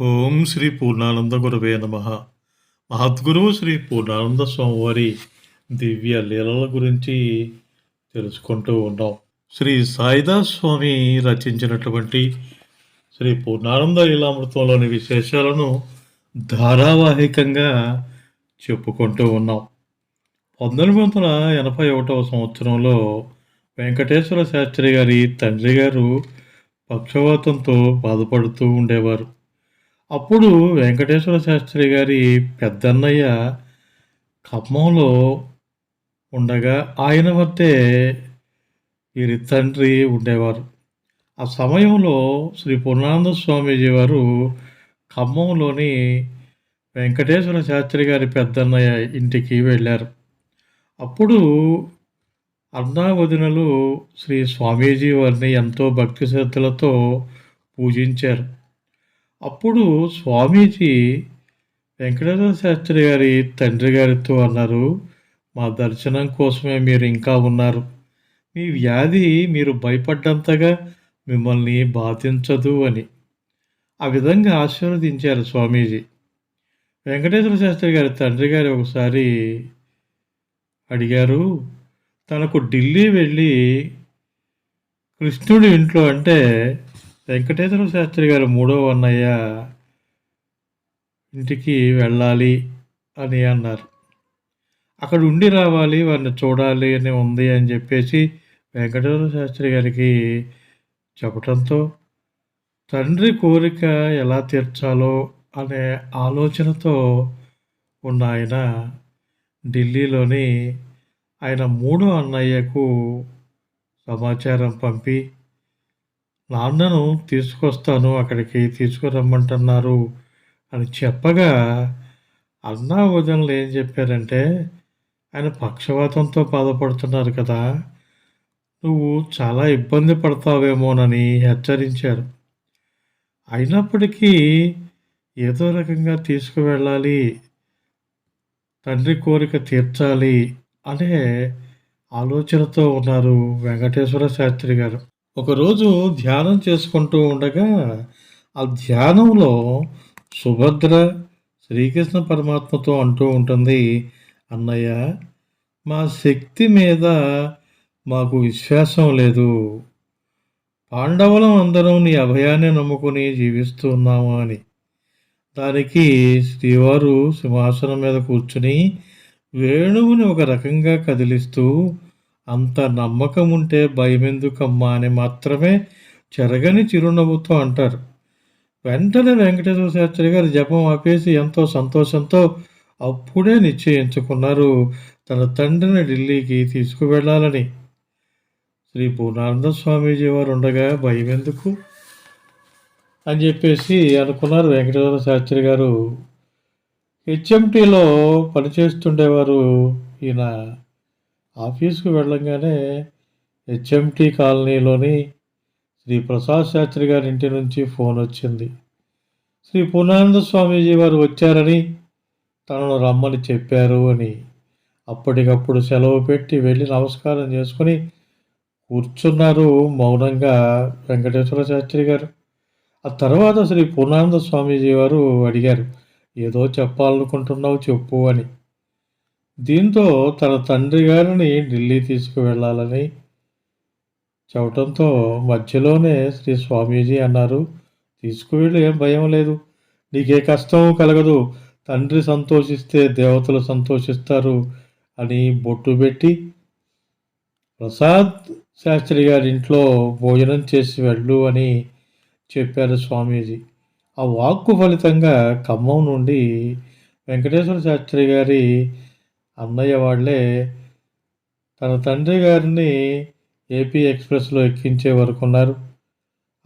ఓం శ్రీ పూర్ణానంద గురవే నమ. మహద్గురువు శ్రీ పూర్ణానంద స్వామివారి దివ్య లీలల గురించి తెలుసుకుంటూ ఉన్నాం. శ్రీ సాయిదాస్ స్వామి రచించినటువంటి శ్రీ పూర్ణానంద లీలామృతంలోని విశేషాలను ధారావాహికంగా చెప్పుకుంటూ ఉన్నాం. పంతొమ్మిది వందల ఎనభై ఒకటవ సంవత్సరంలో వెంకటేశ్వర శాస్త్రి గారి తండ్రి గారు పక్షవాతంతో బాధపడుతూ ఉండేవారు. అప్పుడు వెంకటేశ్వర శాస్త్రి గారి పెద్దన్నయ్య ఖమ్మంలో ఉండగా ఆయన వద్దే వీరి తండ్రి ఉండేవారు. ఆ సమయంలో శ్రీ పూర్ణానంద స్వామీజీ వారు ఖమ్మంలోని వెంకటేశ్వర శాస్త్రి గారి పెద్దన్నయ్య ఇంటికి వెళ్ళారు. అప్పుడు అన్నా వదినలు శ్రీ స్వామీజీ వారిని ఎంతో భక్తి శ్రద్ధలతో పూజించారు. అప్పుడు స్వామీజీ వెంకటేశ్వర శాస్త్రి గారి తండ్రి గారితో అన్నారు మా దర్శనం కోసమే మీరు ఇంకా ఉన్నారు. మీ వ్యాధి మీరు భయపడ్డంతగా మిమ్మల్ని బాధించదు అని. ఆ విధంగా ఆశీర్వదించారు స్వామీజీ. వెంకటేశ్వర శాస్త్రి గారి తండ్రి గారు ఒకసారి అడిగారు తనకు ఢిల్లీ వెళ్ళి కృష్ణుడి ఇంట్లో అంటే వెంకటేశ్వర శాస్త్రి గారు మూడవ అన్నయ్య ఇంటికి వెళ్ళాలి అని అన్నారు. అక్కడ ఉండి రావాలి వారిని చూడాలి అని ఉంది అని చెప్పేసి వెంకటేశ్వర శాస్త్రి గారికి చెప్పడంతో తండ్రి కోరిక ఎలా తీర్చాలో అనే ఆలోచనతో ఉన్న ఆయన ఢిల్లీలోని ఆయన మూడో అన్నయ్యకు సమాచారం పంపి నాన్నను తీసుకొస్తాను అక్కడికి తీసుకురమ్మంటున్నారు అని చెప్పగా అన్నా వదినలు ఏం చెప్పారంటే ఆయన పక్షవాతంతో బాధపడుతున్నారు కదా నువ్వు చాలా ఇబ్బంది పడతావేమోనని హెచ్చరించారు. అయినప్పటికీ ఏదో రకంగా తీసుకువెళ్ళాలి తండ్రి కోరిక తీర్చాలి అనే ఆలోచనతో ఉన్నారు వెంకటేశ్వర శాస్త్రి గారు. ఒకరోజు ధ్యానం చేసుకుంటూ ఉండగా ఆ ధ్యానంలో సుభద్ర శ్రీకృష్ణ పరమాత్మతో అంటూ ఉంటుంది అన్నయ్య మా శక్తి మీద మాకు విశ్వాసం లేదు. పాండవులం అందరం నీ అభయాన్ని నమ్ముకుని జీవిస్తున్నాము అని. దానికి శ్రీవారు సింహాసనం మీద కూర్చుని వేణువుని ఒక రకంగా కదిలిస్తూ అంత నమ్మకం ఉంటే భయమెందుకమ్మా అని మాత్రమే చెరగని చిరునవ్వుతో అంటారు. వెంటనే వెంకటేశ్వర శాస్త్రి గారు జపం ఆపేసి ఎంతో సంతోషంతో అప్పుడే నిశ్చయించుకున్నారు. తన తండ్రిని ఢిల్లీకి తీసుకువెళ్ళాలని. శ్రీ పూర్ణానంద స్వామీజీ వారు ఉండగా భయం ఎందుకు అని చెప్పేసి అనుకున్నారు వెంకటేశ్వర శాస్త్రి గారు. హెచ్ఎంటీలో పనిచేస్తుండేవారు ఈయన ఆఫీస్కు వెళ్ళంగానే హెచ్ఎంటి కాలనీలోని శ్రీ ప్రసాద్ శాస్త్రి గారి ఇంటి నుంచి ఫోన్ వచ్చింది. శ్రీ పూర్ణానంద స్వామీజీ వారు వచ్చారని తనను రమ్మని చెప్పారు అని. అప్పటికప్పుడు సెలవు పెట్టి వెళ్ళి నమస్కారం చేసుకుని కూర్చున్నారు మౌనంగా వెంకటేశ్వర శాస్త్రి గారు. ఆ తర్వాత శ్రీ పూర్ణానంద స్వామీజీ వారు అడిగారు ఏదో చెప్పాలనుకుంటున్నావు చెప్పు అని. దీంతో తన తండ్రి గారిని ఢిల్లీ తీసుకువెళ్ళాలని చెప్పడంతో మధ్యలోనే శ్రీ స్వామీజీ అన్నారు తీసుకువెళ్ళి ఏం భయం లేదు. నీకే కష్టం కలగదు. తండ్రి సంతోషిస్తే దేవతలు సంతోషిస్తారు అని బొట్టు పెట్టి ప్రసాద్ శాస్త్రి గారి ఇంట్లో భోజనం చేసి వెళ్ళు అని చెప్పారు స్వామీజీ. ఆ వాక్కు ఫలితంగా ఖమ్మం నుండి వెంకటేశ్వర శాస్త్రి గారి అన్నయ్య వాళ్ళే తన తండ్రి గారిని ఏపీ ఎక్స్ప్రెస్లో ఎక్కించే వరకు ఉన్నారు.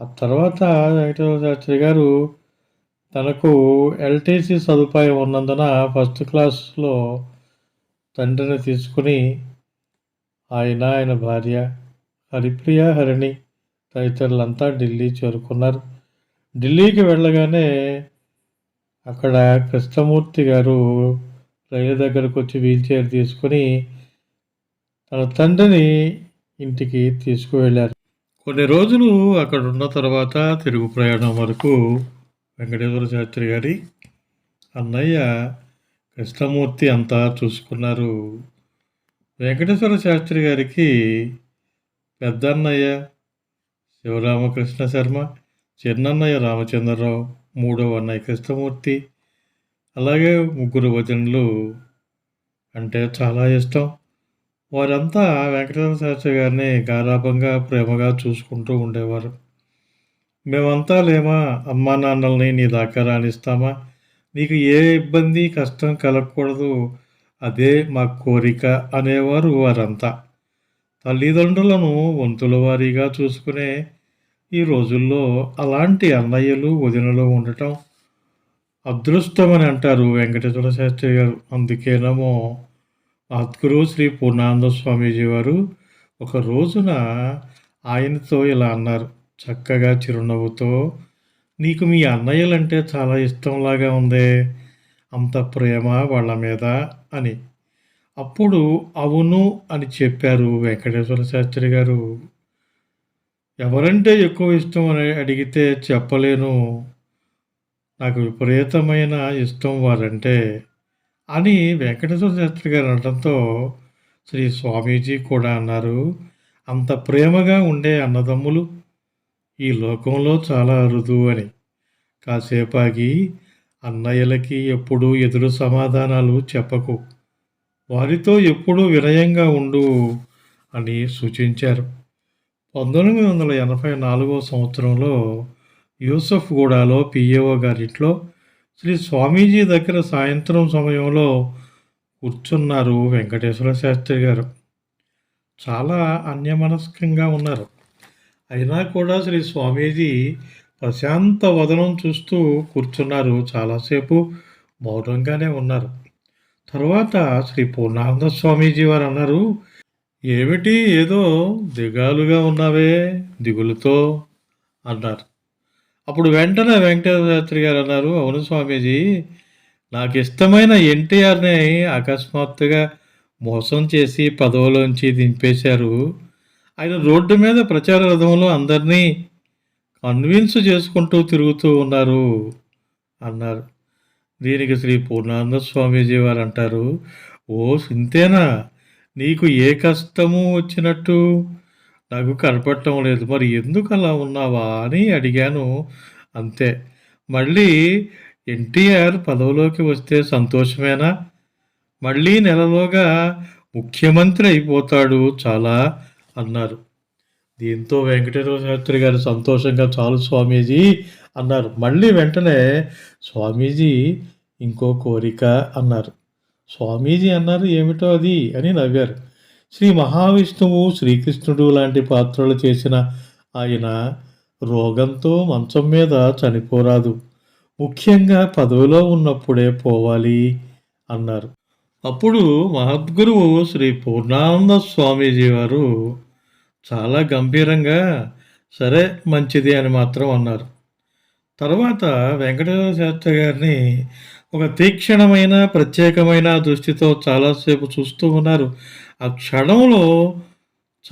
ఆ తర్వాత వెంకటేశ్వర శాస్త్రి గారు తనకు ఎల్టీసీ సదుపాయం ఉన్నందున ఫస్ట్ క్లాస్లో తండ్రిని తీసుకుని ఆయన ఆయన భార్య హరిప్రియ హరిణి తదితరులంతా ఢిల్లీ చేరుకున్నారు. ఢిల్లీకి వెళ్ళగానే అక్కడ కృష్ణమూర్తి గారు రైలు దగ్గరకు వచ్చి వీల్ చైర్ తీసుకొని తన తండ్రిని ఇంటికి తీసుకువెళ్ళారు. కొన్ని రోజులు అక్కడ ఉన్న తర్వాత తిరుగు ప్రయాణం వరకు వెంకటేశ్వర శాస్త్రి గారి అన్నయ్య కృష్ణమూర్తి అంతా చూసుకున్నారు. వెంకటేశ్వర శాస్త్రి గారికి పెద్దన్నయ్య శివరామకృష్ణ శర్మ చిన్నన్నయ్య రామచంద్రరావు మూడవ అన్నయ్య కృష్ణమూర్తి అలాగే ముగ్గురు వచనులు అంటే చాలా ఇష్టం. వారంతా వెంకటేశ్వర శాస్త్రి గారిని గారాభంగా ప్రేమగా చూసుకుంటూ ఉండేవారు. మేమంతా లేమా అమ్మా నాన్నల్ని నీ దాకా రాణిస్తామా నీకు ఏ ఇబ్బంది కష్టం కలగకూడదు. అదే మా కోరిక అనేవారు వారంతా. తల్లిదండ్రులను వంతుల వారీగా చూసుకునే ఈ రోజుల్లో అలాంటి అన్నయ్యలు వదినలు ఉండటం అదృష్టం అని అంటారు వెంకటేశ్వర శాస్త్రి గారు. అందుకేనేమో మహద్గురు శ్రీ పూర్ణానంద స్వామీజీ వారు ఒక రోజున ఆయనతో ఇలా అన్నారు. చక్కగా చిరునవ్వుతో నీకు మీ అన్నయ్యలంటే చాలా ఇష్టంలాగా ఉందే అంత ప్రేమ వాళ్ళ మీద అని. అప్పుడు అవును అని చెప్పారు వెంకటేశ్వర శాస్త్రి గారు. ఎవరంటే ఎక్కువ ఇష్టం అని అడిగితే చెప్పలేను నాకు విపరీతమైన ఇష్టం వారంటే అని వెంకటేశ్వర శాస్త్రి గారు అనడంతో శ్రీ స్వామీజీ కూడా అన్నారు అంత ప్రేమగా ఉండే అన్నదమ్ములు ఈ లోకంలో చాలా అరుదు అని. కాసేపాగి అన్నయ్యలకి ఎప్పుడూ ఎదురు సమాధానాలు చెప్పకు. వారితో ఎప్పుడూ వినయంగా ఉండు అని సూచించారు. పంతొమ్మిది వందల ఎనభై నాలుగో సంవత్సరంలో యూసఫ్ గూడాలో పిఏఓ గారింట్లో శ్రీ స్వామీజీ దగ్గర సాయంత్రం సమయంలో కూర్చున్నారు వెంకటేశ్వర శాస్త్రి గారు. చాలా అన్యమనస్కంగా ఉన్నారు. అయినా కూడా శ్రీ స్వామీజీ ప్రశాంత వదనం చూస్తూ కూర్చున్నారు. చాలాసేపు మౌనంగానే ఉన్నారు. తర్వాత శ్రీ పూర్ణానంద స్వామీజీ వారు అన్నారు ఏమిటి? ఏదో దిగాలుగా ఉన్నావే దిగులుతో అన్నారు. అప్పుడు వెంటనే వెంకటేశ్వర గారు అన్నారు అవును స్వామీజీ నాకు ఇష్టమైన ఎన్టీఆర్ని అకస్మాత్తుగా మోసం చేసి పదవులోంచి దింపేశారు. ఆయన రోడ్డు మీద ప్రచార రథంలో అందరినీ కన్విన్స్ చేసుకుంటూ తిరుగుతూ ఉన్నారు అన్నారు. దీనికి శ్రీ పూర్ణానంద స్వామీజీ వారు అంటారు ఓ సింతేనా నీకు ఏ కష్టము వచ్చినట్టు? నాకు కనపడటం లేదు. మరి ఎందుకు అలా ఉన్నావా అని అడిగాను. అంతే. మళ్ళీ ఎన్టీఆర్ పదవిలోకి వస్తే సంతోషమేనా? మళ్ళీ నెలలోగా ముఖ్యమంత్రి అయిపోతాడు చాలా అన్నారు. దీంతో వెంకటేశ్వర శాస్త్రి గారు సంతోషంగా చాలు స్వామీజీ అన్నారు. మళ్ళీ వెంటనే స్వామీజీ ఇంకో కోరిక అన్నారు. స్వామీజీ అన్నారు ఏమిటో అది? అని నవ్వారు. శ్రీ మహావిష్ణువు శ్రీకృష్ణుడు లాంటి పాత్రలు చేసిన ఆయన రోగంతో మంచం మీద చనిపోరాదు. ముఖ్యంగా పదవిలో ఉన్నప్పుడే పోవాలి అన్నారు. అప్పుడు మహద్గురువు శ్రీ పూర్ణానంద స్వామీజీ వారు చాలా గంభీరంగా సరే మంచిది అని మాత్రం అన్నారు. తర్వాత వెంకటేశ్వర శాస్త్రి గారిని ఒక తీక్షణమైన ప్రత్యేకమైన దృష్టితో చాలాసేపు చూస్తూ ఉన్నారు. ఆ క్షణంలో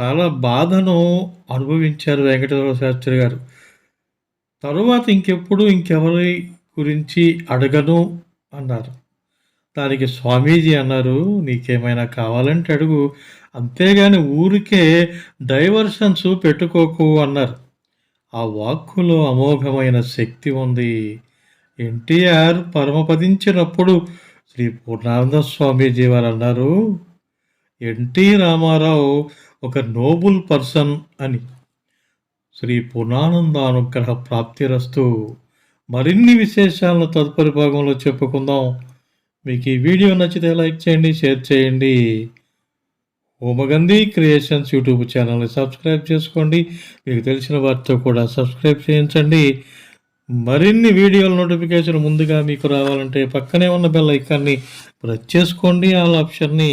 చాలా బాధను అనుభవించారు వెంకటేశ్వర శాస్త్రి గారు. తరువాత ఇంకెప్పుడు ఇంకెవరి గురించి అడగను అన్నారు. దానికి స్వామీజీ అన్నారు నీకేమైనా కావాలంటే అడుగు. అంతేగాని ఊరికే డైవర్షన్స్ పెట్టుకోకు అన్నారు. ఆ వాక్కులో అమోఘమైన శక్తి ఉంది. ఎన్టీఆర్ పరమపదించినప్పుడు శ్రీ పూర్ణానంద స్వామీజీ వారు అన్నారు ఎన్టీ రామారావు ఒక నోబుల్ పర్సన్ అని శ్రీ పూర్ణానంద అనుగ్రహ ప్రాప్తిరస్తు మరిన్ని విశేషాలను తదుపరి భాగంలో చెప్పుకుందాం. మీకు ఈ వీడియో నచ్చితే లైక్ చేయండి షేర్ చేయండి. హోమగంధి క్రియేషన్స్ యూట్యూబ్ ఛానల్ని సబ్స్క్రైబ్ చేసుకోండి. మీకు తెలిసిన వారితో కూడా సబ్స్క్రైబ్ చేయించండి. మరిన్ని వీడియోల నోటిఫికేషన్ ముందుగా మీకు రావాలంటే పక్కనే ఉన్న బెల్ ఐకాన్ని ప్రెస్ చేసుకోండి. ఆల్ ఆప్షన్ని